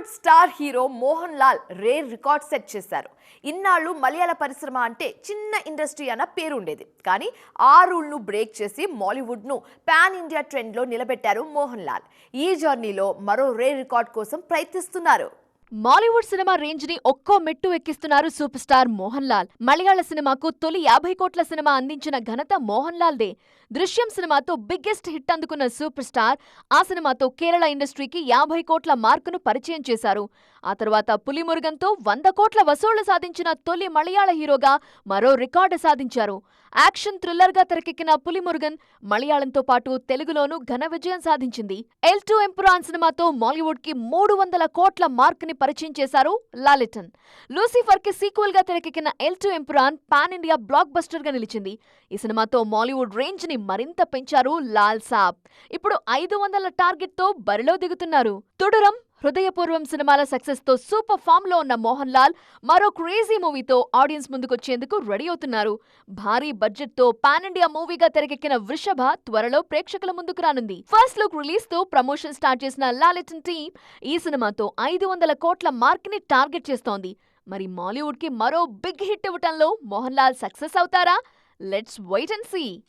Bollywood star hero Mohan Lal rare record set చేశారు. ఇన్నాళ్ళు మలయాళ పరిశ్రమ అంటే చిన్న ఇండస్ట్రీ అన్న పేరు ఉండేది కానీ ఆ రూల్ను బ్రేక్ చేసి మాలీవుడ్ను పాన్ ఇండియా ట్రెండ్లో నిలబెట్టారు మోహన్ లాల్. ఈ జర్నీలో మరో రేర్ రికార్డ్ కోసం ప్రయత్నిస్తున్నారు. మాలీవుడ్ సినిమా రేంజ్ని ఒక్కో మెట్టు ఎక్కిస్తున్నారు సూపర్ స్టార్ మోహన్ లాల్ మలయాళ సినిమాకు తొలి యాభై కోట్ల సినిమా అందించిన ఘనత మోహన్ లాల్దే దృశ్యం సినిమాతో బిగ్గెస్ట్ హిట్ అందుకున్న సూపర్ స్టార్ ఆ సినిమాతో కేరళ ఇండస్ట్రీకి యాభై కోట్ల మార్కును పరిచయం చేశారు. ఆ తర్వాత పులిమురుగంతో వంద కోట్ల వసూళ్ళు సాధించిన తొలి మలయాళ హీరోగా మరో రికార్డు సాధించారు. యాక్షన్ థ్రిల్లర్గా తెరకెక్కిన పులిమురుగన్ మలయాళంతో పాటు తెలుగులోనూ ఘన విజయం సాధించింది. ఎల్ టు ఎంపురాన్ సినిమాతో మాలీవుడ్కి మూడు వందల కోట్ల మార్క్ని పరిచయం చేశారు లాలిటన్ లూసిఫర్కి సీక్వెల్గా తెరకెక్కిన L two Empuraan pan India black బస్టర్గా నిలిచింది. ఈ సినిమాతో మాలీవుడ్ రేంజ్ని మరింత పెంచారు లాల్ సాబ్. ఇప్పుడు ఐదు వందల టార్గెట్తో బరిలో దిగుతున్నారు. తుడురం హృదయపూర్వం సినిమాల సక్సెస్తో సూపర్ ఫామ్లో ఉన్న మోహన్ లాల్ మరో క్రేజీ మూవీతో ఆడియన్స్ ముందుకొచ్చేందుకు రెడీ అవుతున్నారు. భారీ బడ్జెట్తో పాన్ ఇండియా మూవీగా తెరకెక్కిన వృషభ త్వరలో ప్రేక్షకుల ముందుకు రానుంది. ఫస్ట్ లుక్ రిలీజ్తో ప్రమోషన్ స్టార్ట్ చేసిన లాలిటన్ టీమ్ ఈ సినిమాతో ఐదు వందల కోట్ల మార్క్ని టార్గెట్ చేస్తోంది. మరి మాలీవుడ్కి మరో బిగ్ హిట్ ఇవ్వటంలో మోహన్ లాల్ సక్సెస్ అవుతారా? Let's wait and see.